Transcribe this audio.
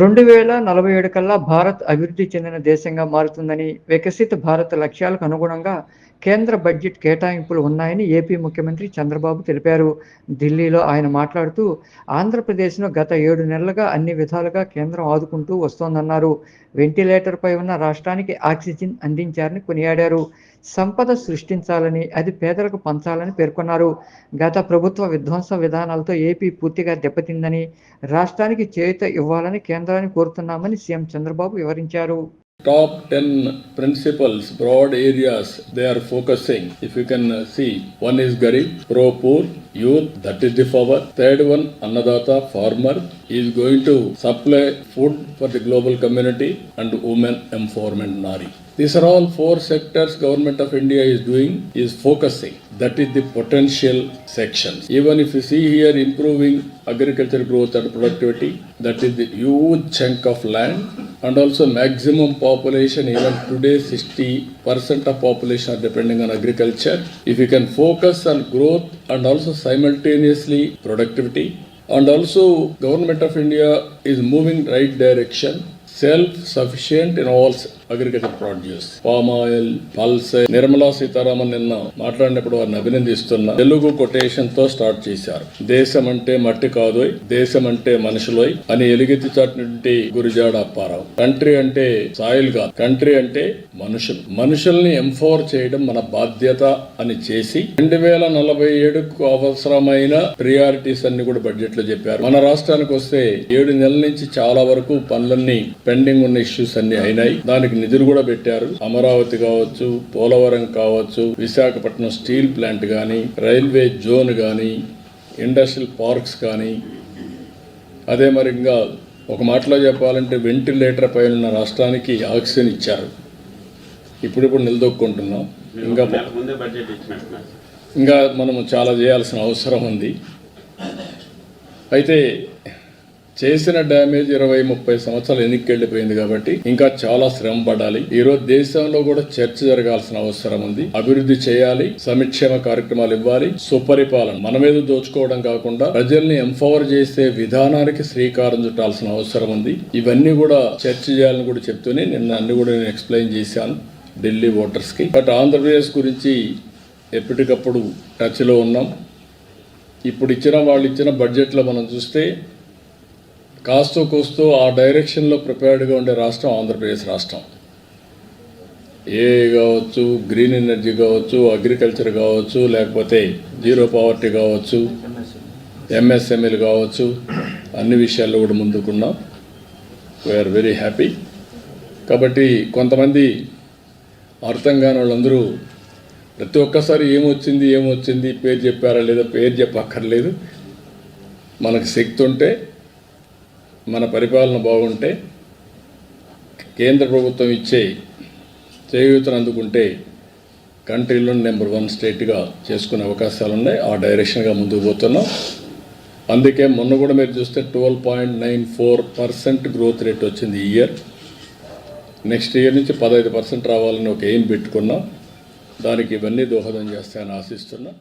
రెండు వేల నలభై ఏడు కల్లా భారత్ అభివృద్ధి చెందిన దేశంగా మారుతుందని వికసిత భారత్ లక్ష్యాలకు అనుగుణంగా కేంద్ర బడ్జెట్ కేటాయింపులు ఉన్నాయని ఏపీ ముఖ్యమంత్రి చంద్రబాబు తెలిపారు. ఢిల్లీలో ఆయన మాట్లాడుతూ ఆంధ్రప్రదేశ్ను గత ఏడు నెలలుగా అన్ని విధాలుగా కేంద్రం ఆదుకుంటూ వస్తోందన్నారు. వెంటిలేటర్పై ఉన్న రాష్ట్రానికి ఆక్సిజన్ అందించారని కొనియాడారు. సంపద సృష్టించాలని అది పేదలకు పంచాలని పేర్కొన్నారు. గత ప్రభుత్వ విధ్వంస విధానాలతో ఏపీ పూర్తిగా దెబ్బతిందని రాష్ట్రానికి చేయుత ఇవ్వాలని కేంద్రాన్ని కోరుతున్నామని సీఎం చంద్రబాబు వివరించారు. Top 10 principles, broad areas they are focusing. If you can uh, see, one is Garib, pro poor, youth, that is the power. Third one, Annadata, farmer, is going to supply food for the global community and women empowerment, Nari. These are all four sectors government of India is doing, is focusing. That is the potential sections. Even if you see here improving agriculture growth and productivity, that is the huge chunk of land and also maximum population even today 60% of population are depending on agriculture. If you can focus on growth and also simultaneously productivity. And also government of india is moving right direction self sufficient in all agriculture produce palm oil pulse Nirmala Sitharaman నిన్న మాట్లాడినప్పుడు వారిని అభినందిస్తున్న Telugu కొటేషన్తో start చేశారు. దేశం అంటే మట్టి కాదోయ్ దేశం అంటే మనుషులోయ్ అని ఎలుగెత్తి చాటినటువంటి గురిజాడ అప్పారావు. కంట్రీ అంటే సాయిల్ కాదు కంట్రీ అంటే మనుషులు. మనుషుల్ని ఎంఫోర్ చేయడం మన బాధ్యత అని చేసి రెండు వేల నలభై ఏడుకు అవసరమైన ప్రియారిటీస్ అన్ని కూడా బడ్జెట్లో చెప్పారు. మన రాష్ట్రానికి వస్తే ఏడు నెలల నుంచి చాలా వరకు పనులన్నీ పెండింగ్ ఉన్న ఇష్యూస్ అన్ని అయినాయి. దానికి నిధులు కూడా పెట్టారు. అమరావతి కావచ్చు పోలవరం కావచ్చు విశాఖపట్నం స్టీల్ ప్లాంట్ కానీ రైల్వే జోన్ కానీ ఇండస్ట్రియల్ పార్క్స్ కానీ అదే మరి ఇంకా ఒక మాటలో చెప్పాలంటే వెంటిలేటర్ పైన ఉన్న రాష్ట్రానికి ఆక్సిజన్ ఇచ్చారు. ఇప్పుడిప్పుడు నిలదొక్కుంటున్నాం. ఇంకా ఇంకా మనము చాలా చేయాల్సిన అవసరం ఉంది. అయితే చేసిన డ్యామేజ్ ఇరవై ముప్పై సంవత్సరాలు వెనక్కి వెళ్ళిపోయింది కాబట్టి ఇంకా చాలా శ్రమ పడాలి. ఈ రోజు దేశంలో కూడా చర్చ జరగాల్సిన అవసరం ఉంది. అభివృద్ధి చేయాలి. సంక్షేమ కార్యక్రమాలు ఇవ్వాలి. సుపరిపాలన మన మీద దోచుకోవడం కాకుండా ప్రజల్ని ఎంపవర్ చేసే విధానానికి శ్రీకారం చుట్టాల్సిన అవసరం ఉంది. ఇవన్నీ కూడా చర్చ చేయాలని కూడా చెప్తూనే నిన్న అన్ని కూడా నేను ఎక్స్ప్లెయిన్ చేశాను ఢిల్లీ ఓటర్స్కి బట్ ఆంధ్రప్రదేశ్ గురించి ఎప్పటికప్పుడు టచ్లో ఉన్నాం. ఇప్పుడు ఇచ్చిన వాళ్ళు ఇచ్చిన బడ్జెట్లో మనం చూస్తే కాస్తో కూస్తూ ఆ డైరెక్షన్లో ప్రిపేర్డ్గా ఉండే రాష్ట్రం ఆంధ్రప్రదేశ్ రాష్ట్రం. ఏ కావచ్చు గ్రీన్ ఎనర్జీ కావచ్చు అగ్రికల్చర్ కావచ్చు లేకపోతే జీరో పావర్టీ కావచ్చు ఎంఎస్ఎంఈలు కావచ్చు అన్ని విషయాల్లో కూడా ముందుకున్నాం. వీఆర్ వెరీ హ్యాపీ కాబట్టి కొంతమంది అర్థం కాని వాళ్ళందరూ ప్రతి ఒక్కసారి ఏమొచ్చింది ఏమొచ్చింది పేరు చెప్పారా లేదా పేరు చెప్పక్కర్లేదు. మనకు శక్తి ఉంటే మన పరిపాలన బాగుంటే కేంద్ర ప్రభుత్వం ఇచ్చే చేయూతను అందుకుంటే కంట్రీలో నెంబర్ వన్ స్టేట్గా చేసుకునే అవకాశాలు ఉన్నాయి ఆ డైరెక్షన్గా ముందుకు పోతున్నాం. అందుకే మొన్న కూడా మీరు చూస్తే twelve point nine four percent growth rate వచ్చింది ఈ ఇయర్ నెక్స్ట్ ఇయర్ నుంచి పదహైదు పర్సెంట్ రావాలని ఒక ఎయిమ్ పెట్టుకున్నాం. దానికి ఇవన్నీ దోహదం చేస్తాయని ఆశిస్తున్నాం.